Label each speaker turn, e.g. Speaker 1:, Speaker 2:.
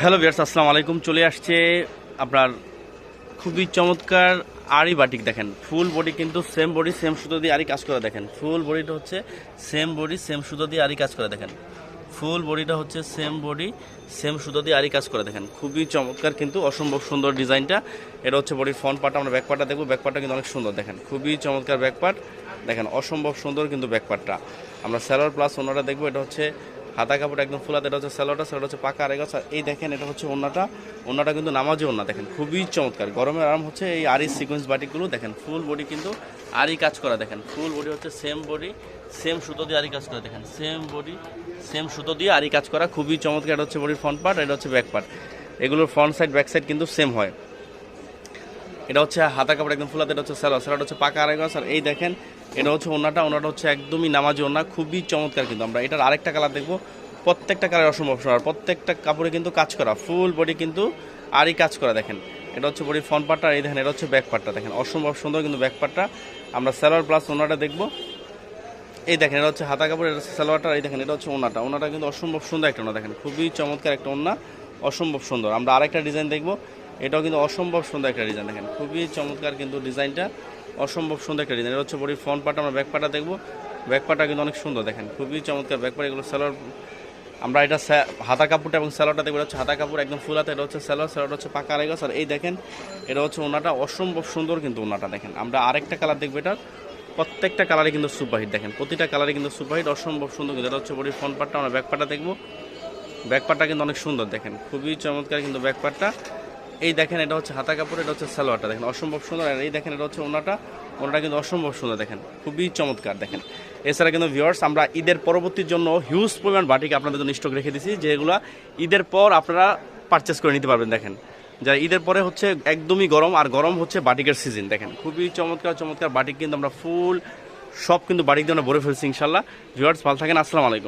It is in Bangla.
Speaker 1: হ্যালো বিয়ার্স আসসালামু আলাইকুম। চলে আসছে আপনার খুবই চমৎকার আড়ি বাটিক, দেখেন। ফুল বডি কিন্তু সেম বডি সেম সুতো দিয়ে আড়ি কাজ করে, দেখেন। ফুল বডিটা হচ্ছে সেম বডি সেম সুতো দিয়ে আড়ি কাজ করে, দেখেন। ফুল বডিটা হচ্ছে সেম বডি সেম সুতো দিয়ে আড়ি কাজ করে, দেখেন। খুবই চমৎকার কিন্তু অসম্ভব সুন্দর ডিজাইনটা। এটা হচ্ছে বডির ফ্রন্ট পার্ট আমরা ব্যাক পার্টটা দেখব। ব্যাক পার্টটা কিন্তু অনেক সুন্দর, দেখেন। খুবই চমৎকার ব্যাক পার্ট দেখেন। অসম্ভব সুন্দর কিন্তু ব্যাক পার্টটা আমরা স্যালোয়ার প্লাস ওনাটা দেখব, এটা হচ্ছে হাতা কাপড় একদম ফুলাতে এটা হচ্ছে স্যালোটা সেটা হচ্ছে পাকা আরেগাছ আর এই দেখেন, এটা হচ্ছে ওনাটা ওনাটা কিন্তু নামাজি ওনা দেখেন, খুবই চমৎকার। গরমের আরাম হচ্ছে এই আরি সিকোয়েন্স বাটিকগুলো, দেখেন ফুল বডি কিন্তু আরি কাজ করা, দেখেন ফুল বডি হচ্ছে সেম বডি সেম সুতো দিয়ে আরি কাজ করা, দেখেন সেম বডি সেম সুতো দিয়ে আরি কাজ করা, খুবই চমৎকার। এটা হচ্ছে বডির ফ্রন্ট পার্ট এটা হচ্ছে ব্যাক পার্ট এগুলোর ফ্রন্ট সাইড ব্যাক সাইড কিন্তু সেম হয়। এটা হচ্ছে হাতা কাপড় একদম ফুলাতে, এটা হচ্ছে স্যালোয়ার স্যালোয়ার হচ্ছে পাকা আড়াই আর এই দেখেন, এটা হচ্ছে ওনাটা ওনাটা হচ্ছে একদমই নামাজি ওনা খুবই চমৎকার কিন্তু আমরা। এটার আরেকটা কালার দেখব, প্রত্যেকটা কালার অসম্ভব সুন্দর। প্রত্যেকটা কাপড়ে কিন্তু কাজ করা, ফুল বডি কিন্তু আরই কাজ করা দেখেন। এটা হচ্ছে বডি ফ্রন্ট পার্টটা এই দেখেন, এটা হচ্ছে ব্যাক পার্টটা দেখেন। অসম্ভব সুন্দর কিন্তু ব্যাক পার্টটা। আমরা স্যালোয়ার প্লাস ওনাটা দেখব। এই দেখেন, এটা হচ্ছে হাতা কাপড় এটা সালোয়ারটা এই দেখেন, এটা হচ্ছে ওনাটা ওনাটা কিন্তু অসম্ভব সুন্দর একটা ওনা দেখেন। খুবই চমৎকার একটা ওনা অসম্ভব সুন্দর। আমরা আরেকটা ডিজাইন দেখব। এটাও কিন্তু অসম্ভব সুন্দর একটা ডিজাইন দেখেন। খুবই চমৎকার কিন্তু ডিজাইনটা অসম্ভব সুন্দর একটা ডিজাইন এটা হচ্ছে বডির ফ্রন্ট পার্ট আমরা ব্যাক পার্টটা দেখব। ব্যাক পার্টটা কিন্তু অনেক সুন্দর দেখেন, খুবই চমৎকার। ব্যাক পার্ট এগুলো সালোয়ার আমরা এটা হাতা কাপড়টা এবং স্যালোয়ারটা দেখব। এটা হচ্ছে হাতা কাপড় একদম ফুল হাতে, এটা হচ্ছে স্যালোয়ার স্যালোয়ার হচ্ছে পাকা আড়াইগাছ আর এই দেখেন, এটা হচ্ছে ওনাটা অসম্ভব সুন্দর কিন্তু ওনাটা দেখেন। আমরা আরেকটা কালার দেখব এটার। প্রত্যেকটা কালারে কিন্তু সুপারহিট দেখেন। প্রতিটা কালারে কিন্তু সুপারহিট অসম্ভব সুন্দর কিন্তু। এটা হচ্ছে বডির ফ্রন্ট পার্টটা আমরা ব্যাক পার্টটা দেখব। ব্যাক পার্টটা কিন্তু অনেক সুন্দর দেখেন। খুবই চমৎকার কিন্তু ব্যাক পার্টটা এই দেখেন, এটা হচ্ছে হাতা কাপড়, এটা হচ্ছে সালোয়ারটা দেখেন, অসম্ভব সুন্দর। আর এই দেখেন, এটা হচ্ছে ওনাটা ওনাটা কিন্তু অসম্ভব সুন্দর দেখেন, খুবই চমৎকার দেখেন। এছাড়া কিন্তু ভিউয়ার্স আমরা ঈদের পরবর্তীর জন্য হিউজ পরিমাণ বাটিক আপনাদের জন্য স্টক রেখে দিয়েছি, যেগুলো ঈদের পর আপনারা পারচেস করে নিতে পারবেন দেখেন। যা ঈদের পরে হচ্ছে একদমই গরম, আর গরম হচ্ছে বাটিকের সিজন দেখেন, খুবই চমৎকার চমৎকার বাটিক কিন্তু আমরা ফুল সব কিন্তু বাটিক দিয়ে আমরা ভরে ফেলছি ইনশাল্লাহ ভিউয়ার্স ভালো থাকেন, আসসালামু আলাইকুম।